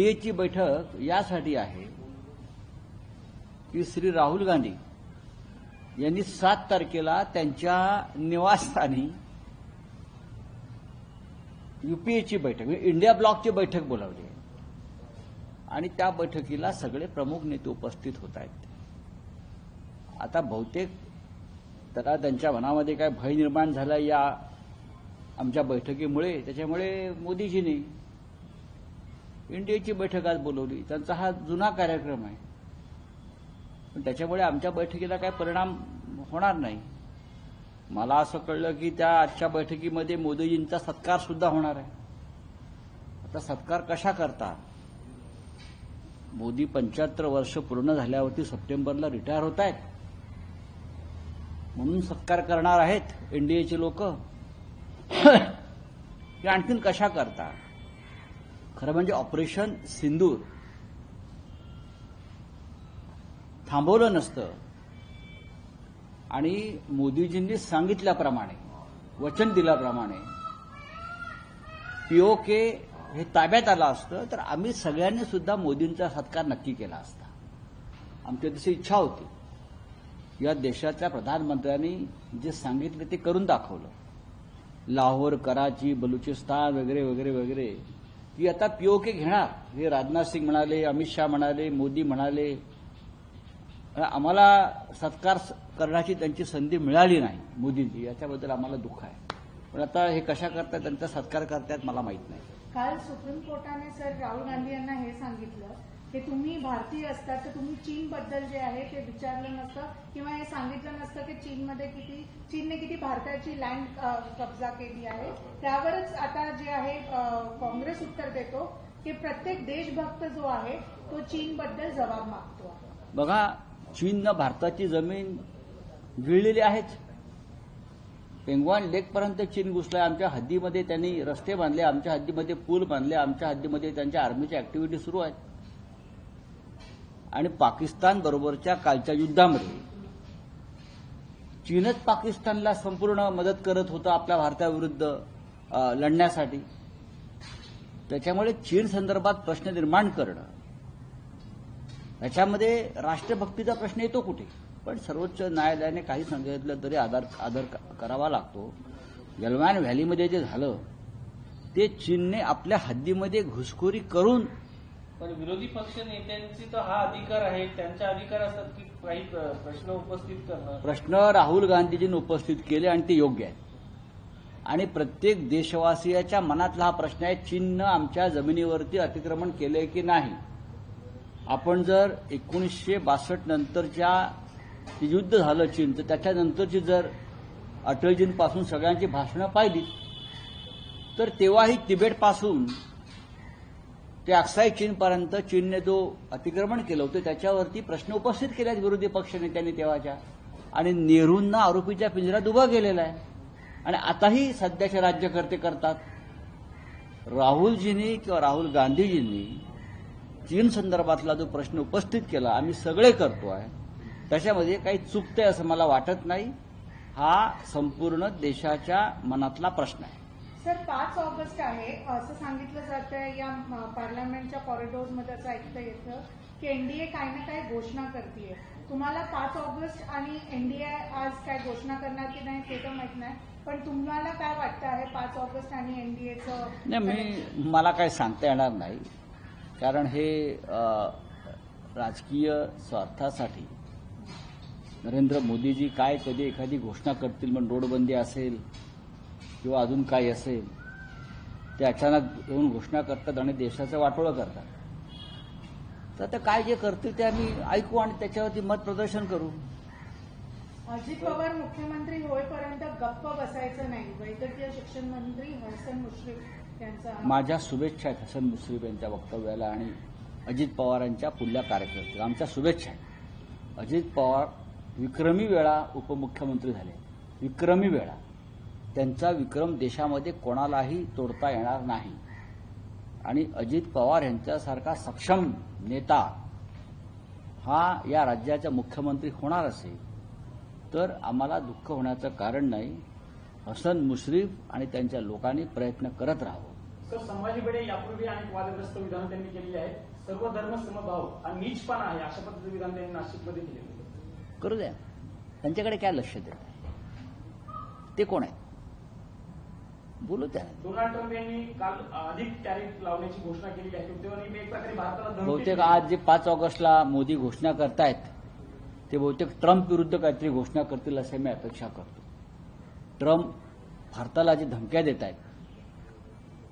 एनडीएची बैठक यासाठी आहे की श्री राहुल गांधी यांनी सात तारखेला त्यांच्या निवासस्थानी युपीएची बैठक म्हणजे इंडिया ब्लॉकची बैठक बोलावली आहे. आणि त्या बैठकीला सगळे प्रमुख नेते उपस्थित होत आहेत. आता बहुतेक त्याला त्यांच्या मनामध्ये काय भय निर्माण झाला या आमच्या बैठकीमुळे त्याच्यामुळे मोदीजींनी एनडीएची बैठक आज बोलवली. त्यांचा हा जुना कार्यक्रम आहे. पण त्याच्यामुळे आमच्या बैठकीला काय परिणाम होणार नाही. मला असं कळलं की त्या आजच्या बैठकीमध्ये मोदीजींचा सत्कार सुद्धा होणार आहे. आता सत्कार कशा करता मोदी पंच्याहत्तर वर्ष पूर्ण झाल्यावरती सप्टेंबरला रिटायर होत आहेत. म्हणून सत्कार करणार आहेत एनडीएचे लोक. की आणखीन कशा करता खरं म्हणजे ऑपरेशन सिंदूर. थांबवलं नसतं. आणि मोदीजींनी सांगितल्याप्रमाणे वचन दिल्याप्रमाणे पीओके हे ताब्यात आलं असतं तर आम्ही सगळ्यांनी सुद्धा मोदींचा सत्कार नक्की केला असता. आमची तशी इच्छा होती. या देशाच्या प्रधानमंत्र्यांनी जे सांगितलं ते करून दाखवलं. लाहोर कराची बलुचिस्तान वगैरे वगैरे वगैरे. की आता पीओके घेणार. हे राजनाथ सिंग म्हणाले अमित शहा म्हणाले मोदी म्हणाले. आम्हाला सत्कार करण्याची त्यांची संधी मिळाली नाही मोदींची. याच्याबद्दल आम्हाला दुःख आहे. पण आता हे कशा करतात त्यांचा सत्कार करतायत मला माहीत नाही. काल सुप्रीम कोर्टाने सर राहुल गांधी यांना हे सांगितलं की तुम्ही भारतीय असतात तर तुम्ही चीनबद्दल जे आहे ते विचारलं नसतं किंवा हे सांगितलं नसतं की चीनमध्ये किती चीनने किती भारताची लँड कब्जा केली आहे. त्यावरच आता जे आहे काँग्रेस उत्तर देतो की प्रत्येक देशभक्त जो आहे तो चीनबद्दल जबाब मागतो बघा चीननं भारताची जमीन गिळलेली आहेच. पेंगवान लेकपर्यंत चीन घुसलाय. आमच्या हद्दीमध्ये त्यांनी रस्ते बांधले आमच्या हद्दीमध्ये पूल बांधले आमच्या हद्दीमध्ये त्यांच्या आर्मीच्या ऍक्टिव्हिटी सुरू आहेत आणि पाकिस्तान बरोबरच्या कालच्या युद्धामध्ये चीनच पाकिस्तानला संपूर्ण मदत करत होता आपल्या भारताविरुद्ध लढण्यासाठी. त्याच्यामुळे चीन संदर्भात प्रश्न निर्माण करणं याच्यामध्ये राष्ट्रभक्तीचा प्रश्न येतो कुठे? पण सर्वोच्च न्यायालयाने काही सांगितलं तरी आधार आदर करावा लागतो. गलवान व्हॅलीमध्ये जे झालं ते चीनने आपल्या हद्दीमध्ये घुसखोरी करून पण विरोधी पक्ष नेत्यांची तर हा अधिकार आहे. त्यांचा अधिकार असतात की काही प्रश्न उपस्थित करणं? प्रश्न राहुल गांधीजींनी उपस्थित केले आणि ते योग्य आहेत आणि प्रत्येक देशवासियाच्या मनातला हा प्रश्न आहे चीननं आमच्या जमिनीवरती अतिक्रमण केलंय की नाही? आपण जर एकोणीसशे बासष्ट नंतरच्या युद्ध झालं चीनचं त्याच्यानंतरची जर अटलजींपासून सगळ्यांची भाषणं पाहिली तर तेव्हाही तिबेटपासून ते अक्साई चीनपर्यंत चीनने जो अतिक्रमण केलं होतं त्याच्यावरती प्रश्न उपस्थित केले आहेत विरोधी पक्षनेत्यांनी तेव्हाच्या. आणि नेहरूंना आरोपीच्या पिंजऱ्यात उभा केलेला आहे. आणि आताही सध्याचे राज्यकर्ते करतात. राहुलजींनी किंवा राहुल गांधीजींनी चीन संदर्भातला जो प्रश्न उपस्थित केला आम्ही सगळे करतो आहे त्याच्यामध्ये काही चुकतंय असं मला वाटत नाही. हा संपूर्ण देशाच्या मनातला प्रश्न आहे. सर पाच ऑगस्ट आहे. असं सांगितलं जातं या पार्लमेंटच्या कॉरिडॉर्समध्ये असं ऐकता येतं की एनडीए काही ना काही घोषणा करते तुम्हाला पाच ऑगस्ट आणि एनडीए आज काय घोषणा करणार की नाही ते तर माहीत नाही. पण तुम्हाला काय वाटतं आहे पाच ऑगस्ट आणि एनडीएचं नाही मी मला काय सांगता येणार नाही. कारण हे राजकीय स्वार्थासाठी नरेंद्र मोदीजी काय कधी एखादी घोषणा करतील म्हणून रोडबंदी असेल किंवा अजून काही असेल ते अचानक येऊन घोषणा करतात आणि देशाचं वाटोळं करतात. तर ते काय जे करतील ते आम्ही ऐकू आणि त्याच्यावरती मत प्रदर्शन करू. अजित पवार मुख्यमंत्री होईपर्यंत गप्प बसायचं नाही. वैद्यकीय शिक्षण मंत्री हसन मुश्रीफ यांचा माझ्या शुभेच्छा आहेत हसन मुश्रीफ यांच्या वक्तव्याला आणि अजित पवारांच्या पुढल्या कार्यकर्त्याला आमच्या शुभेच्छा आहेत. अजित पवार विक्रमी वेळा उपमुख्यमंत्री झाले. विक्रमी वेळा. त्यांचा विक्रम देशामध्ये कोणालाही तोडता येणार नाही. आणि अजित पवार यांच्यासारखा सक्षम नेता हा या राज्याचा मुख्यमंत्री होणार असेल तर आम्हाला दुःख होण्याचं कारण नाही. हसन मुश्रीफ आणि त्यांच्या लोकांनी प्रयत्न करत राहावं. तर संभाजी भिडे यापूर्वी अनेक वादग्रस्त विधान त्यांनी केलेली आहेत. सर्व धर्म समभाव हा नीचपणा आहे अशा पद्धतीचं विधान त्यांनी नाशिकमध्ये आहे. करू द्या. त्यांच्याकडे काय लक्ष देत आहे? ते कोण आहेत? बोलू त्या डोनाल्ड ट्रम्प यांनी काल अधिक टॅरिफ लावण्याची घोषणा केलेली आहे. तेव्हा मी एक प्रकारे भारताला बहुतेक. आज जे पाच ऑगस्टला मोदी घोषणा करतायत ते बहुतेक ट्रम्प विरुद्ध काहीतरी घोषणा करतील असे मी अपेक्षा करतो. ट्रम्प भारताला जे धमक्या देत आहेत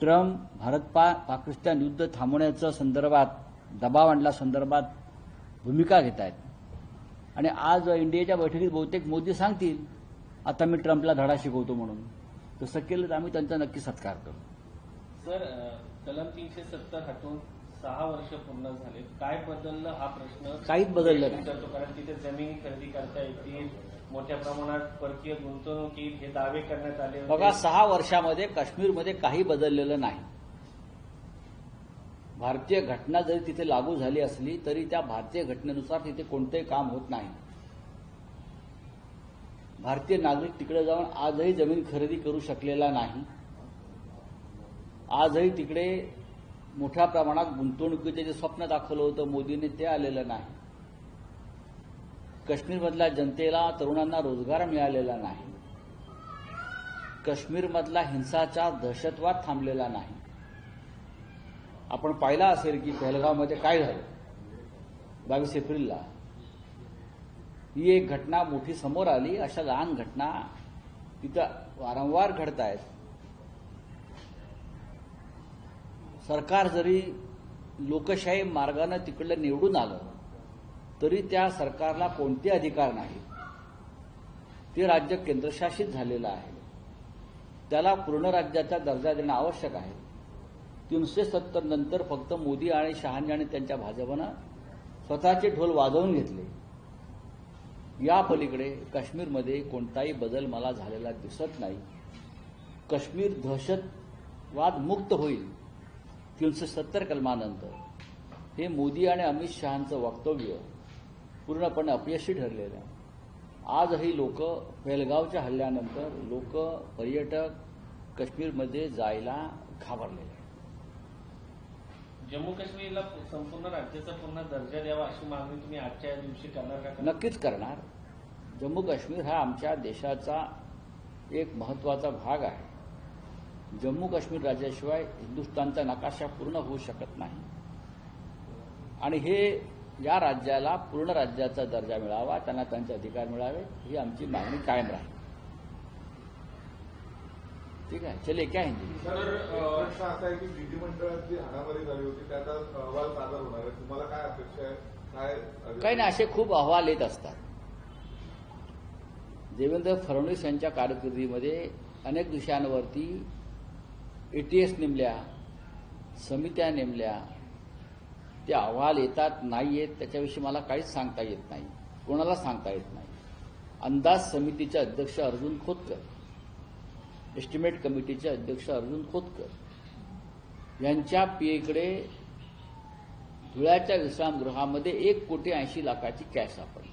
ट्रम्प भारत पा पाकिस्तान युद्ध थांबवण्याच्या संदर्भात दबाव आणल्या संदर्भात भूमिका घेत आहेत आणि आज इंडियाच्या बैठकीत बहुतेक मोदी सांगतील आता मी ट्रम्पला धडा शिकवतो म्हणून. तसं केलं तर आम्ही त्यांचा नक्की सत्कार करू. सर कलम तीनशे सत्तर हटवून सहा वर्ष पूर्ण झाले काय बदललं हा प्रश्न? काहीच बदललं नाही. करतो कारण तिथे जमीन खरेदी करता येतील मोठ्या प्रमाणात परकीय गुंतवणूक येईल हे दावे करण्यात आले. बघा सहा वर्षामध्ये काश्मीरमध्ये काही बदललेलं नाही. भारतीय घटना जरी तिथे लागू झाली असली तरी त्या भारतीय घटनेनुसार तिथे कोणतंही काम होत नाही. भारतीय नागरिक तिकडे जाऊन आजही जमीन खरेदी करू शकलेला नाही. आजही तिकडे मोठ्या प्रमाणात गुंतवणुकीचे जे स्वप्न दाखवलं होतं मोदीने ते आलेलं नाही. काश्मीरमधल्या जनतेला तरुणांना रोजगार मिळालेला नाही. काश्मीरमधला हिंसाचार दहशतवाद थांबलेला नाही. आपण पाहिला असेल की पहलगावमध्ये काय झालं? बावीस एप्रिलला ही एक घटना मोठी समोर आली. अशा लहान घटना तिथं वारंवार घडत आहेत सरकार जरी लोकशाही मार्गानं तिकडलं निवडून आलं तरी त्या सरकारला कोणते अधिकार नाही ते राज्य केंद्रशासित झालेलं आहे. त्याला पूर्ण राज्याचा दर्जा देणं आवश्यक आहे. तीनशे सत्तर नंतर फक्त मोदी आणि शहानी आणि त्यांच्या भाजपनं स्वतःचे ढोल वाजवून घेतले. या पलीकडे काश्मीरमध्ये कोणताही बदल मला झालेला दिसत नाही. काश्मीर दहशतवाद मुक्त होईल तीनशे सत्तर कलमानंतर. हे मोदी आणि अमित शहाचं वक्तव्य पूर्णपणे अपयशी ठरलेलं आहे. आजही लोक बेलगावच्या हल्ल्यानंतर लोक पर्यटक काश्मीरमध्ये जायला घाबरलेले जम्मू काश्मीरला संपूर्ण राज्याचा पुन्हा दर्जा द्यावा अशी मागणी तुम्ही आजच्या या दिवशी करणार का? नक्कीच करणार. जम्मू काश्मीर हा आमच्या देशाचा एक महत्त्वाचा भाग आहे. जम्मू काश्मीर राज्याशिवाय हिंदुस्थानचा नकाशा पूर्ण होऊ शकत नाही. आणि हे या राज्याला पूर्ण राज्याचा दर्जा मिळावा त्यांना त्यांचे अधिकार मिळावे ही आमची मागणी कायम राहील. ठीक आहे? चले क्या हिंदी सर प्रश्न असा आहे की विधिमंडळात जी हाणामारी झाली होती त्याचा अहवाल सादर होणार आहे. तुम्हाला काय अपेक्षा आहे? काय काही नाही असे खूप अहवाल येत असतात. देवेंद्र फडणवीस यांच्या कारकिर्दीमध्ये अनेक विषयांवरती एटीएस नेमल्या समित्या नेमल्या ते अहवाल येतात नाही येत त्याच्याविषयी मला काहीच सांगता येत नाही. कोणाला सांगता येत नाही. अंदाज समितीचे अध्यक्ष अर्जुन खोतकर. एस्टिमेट कमिटीचे अध्यक्ष अर्जुन खोतकर. यांच्या पीएकडे धुळ्याच्या विश्रामगृहामध्ये एक कोटी ऐंशी लाखाची कॅश सापडली.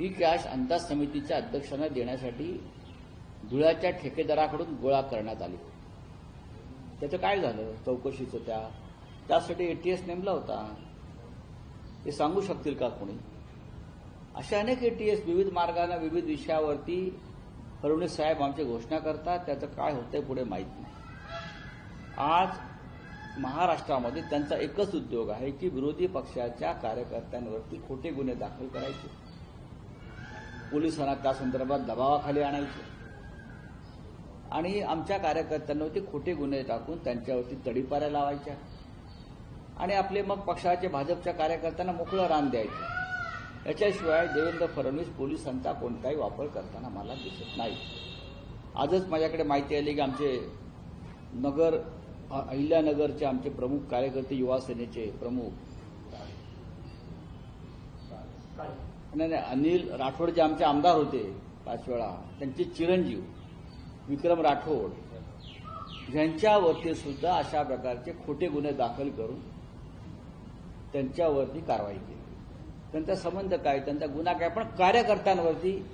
ही कॅश अंदाज समितीच्या अध्यक्षांना देण्यासाठी धुळ्याच्या ठेकेदाराकडून गोळा करण्यात आली. त्याचं काय झालं? चौकशीचं त्या. त्यासाठी एटीएस नेमला होता. ते सांगू शकतील का कोणी? अशा अनेक एटीएस विविध मार्गाने विविध विषयावरती फडणवीस साहेब आमची घोषणा करतात त्याचं काय होतंय पुढे माहीत नाही. आज महाराष्ट्रामध्ये त्यांचा एकच उद्योग आहे की विरोधी पक्षाच्या कार्यकर्त्यांवरती खोटे गुन्हे दाखल करायचे. पोलिसांना त्या संदर्भात दबावाखाली आणायचे. आणि आमच्या कार्यकर्त्यांवरती खोटे गुन्हे टाकून त्यांच्यावरती तडीपाऱ्या लावायच्या. आणि आपले मग पक्षाचे भाजपच्या कार्यकर्त्यांना मोकळं रान द्यायचं. याच्याशिवाय देवेंद्र फडणवीस पोलिसांचा कोणताही वापर करताना मला दिसत नाही. आजच माझ्याकडे माहिती आली की आमचे नगर अहिल्यानगरचे आमचे प्रमुख कार्यकर्ते युवा सेनेचे प्रमुख. नाही नाही अनिल राठोड जे आमचे आमदार होते पाच वेळा त्यांचे चिरंजीव विक्रम राठोड यांच्यावरती सुद्धा अशा प्रकारचे खोटे गुन्हे दाखल करून त्यांच्यावरती कारवाई केली. त्यांचा संबंध काय त्यांचा गुन्हा काय पण कार्यकर्त्यांवरती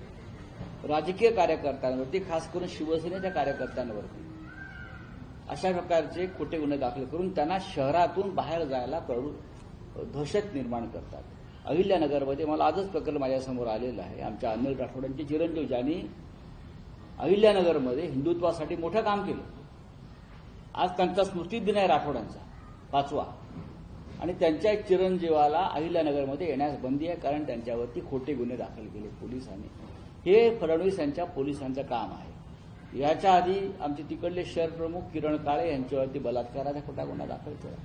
राजकीय कार्यकर्त्यांवरती खास करून शिवसेनेच्या कार्यकर्त्यांवरती अशा प्रकारचे खोटे गुन्हे दाखल करून त्यांना शहरातून बाहेर जायला कळू दहशत निर्माण करतात. अहिल्यानगरमध्ये मला आजच प्रकरण माझ्यासमोर आलेलं आहे. आमच्या अनिल राठोडांचे चिरंजीव ज्यांनी अहिल्यानगरमध्ये हिंदुत्वासाठी मोठं काम केलं. आज त्यांचा स्मृतिदिन आहे राठोडांचा. पाचवा. आणि त्यांच्या चिरंजीवाला अहिल्यानगरमध्ये येण्यास बंदी आहे कारण त्यांच्यावरती खोटे गुन्हे दाखल केले पोलिसांनी. हे फडणवीस यांच्या पोलिसांचं काम आहे. याच्या आधी आमचे तिकडले शहर प्रमुख किरण काळे यांच्यावरती बलात्काराचा खोटा गुन्हा दाखल केला.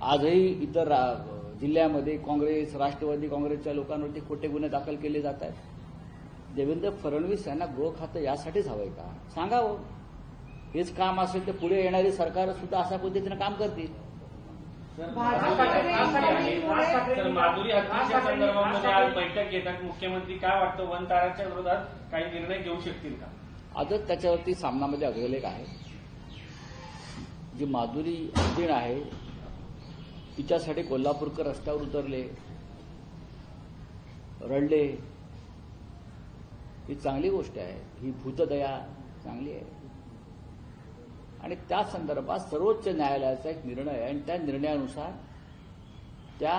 आजही इतर रा- जिल्ह्यामध्ये काँग्रेस राष्ट्रवादी काँग्रेसच्या लोकांवरती खोटे गुन्हे दाखल केले जात आहेत. देवेंद्र फडणवीस यांना गृह खातं यासाठीच हवंय का? सांगावं. हेच काम असेल तर पुढे येणारी सरकार सुद्धा अशा पद्धतीनं काम करतील. तर माधुरी हत्तीच्या संदर्भामध्ये आज बैठक घेतात. मुख्यमंत्री काय वाटतं? वन ताराच्या विरोधात काही निर्णय घेऊ शकतील का? आजच त्याच्यावरती सामनामध्ये अग्रलेख आहे. जी माधुरी दिन आहे तिच्यासाठी कोल्हापूरकर रस्त्यावर उतरले रडले. ही चांगली गोष्ट आहे. ही भूतदया चांगली आहे. आणि त्या संदर्भात सर्वोच्च न्यायालयाचा एक निर्णय आहे. आणि त्या निर्णयानुसार त्या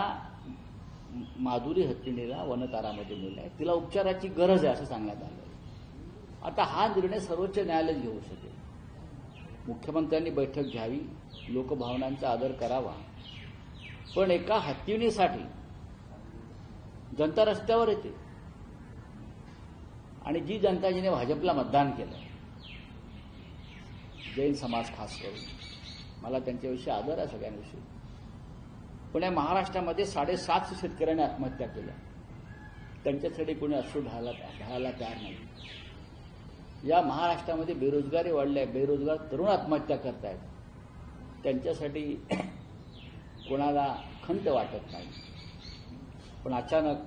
माधुरी हत्तीणीला वनतारामध्ये मिळलं आहे. तिला उपचाराची गरज आहे असं सांगण्यात आलं आता हा निर्णय सर्वोच्च न्यायालय घेऊ शकेल. मुख्यमंत्र्यांनी बैठक घ्यावी लोकभावनांचा आदर करावा. पण एका हत्तीणीसाठी जनता रस्त्यावर येते. आणि जी जनता जिने भाजपला मतदान केलं जैन समाज खास करून. मला त्यांच्याविषयी आदर आहे सगळ्यांविषयी. पण या महाराष्ट्रामध्ये साडेसातशे शेतकऱ्यांनी आत्महत्या केल्या. त्यांच्यासाठी कोणी अश्रू ढाळायला ढाळायला तयार नाही. या महाराष्ट्रामध्ये बेरोजगारी वाढली आहे बेरोजगार तरुण आत्महत्या करतायत. त्यांच्यासाठी कोणाला खंत वाटत नाही. पण अचानक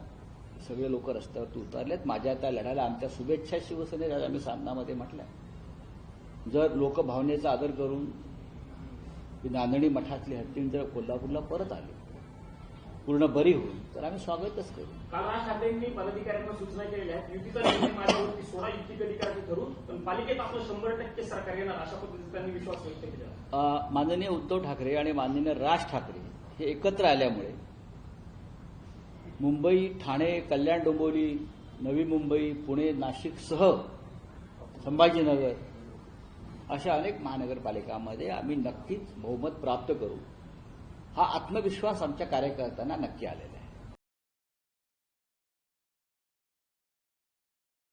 सगळे लोक रस्त्यावरती उतरलेत. माझ्या त्या लढ्याला आमच्या शुभेच्छा शिवसेनेला आम्ही सामनामध्ये म्हटलंय. जर लोकभावनेचा आदर करून नांदणी मठातली हत्तीन जर कोल्हापूरला परत आली पूर्ण बरी होईल तर आम्ही स्वागतच करू. काल राज ठाकरेंनी पदाधिकाऱ्यांना सूचना केलेल्या आहेत युतीचा निर्णय माझ्यावरती सोळा युती कधी करायचं ठरवून पण पालिकेत आपलं शंभर टक्के सरकार येणार अशा पद्धतीचा त्यांनी विश्वास व्यक्त केला. अ, माननीय उद्धव ठाकरे आणि माननीय राज ठाकरे हे एकत्र आल्यामुळे मुंबई ठाणे कल्याण डोंबिवली नवी मुंबई पुणे नाशिकसह संभाजीनगर अशा अनेक महानगरपालिकांमध्ये आम्ही नक्कीच बहुमत प्राप्त करू. हा आत्मविश्वास आमच्या कार्यकर्त्यांना नक्की आलेला आहे.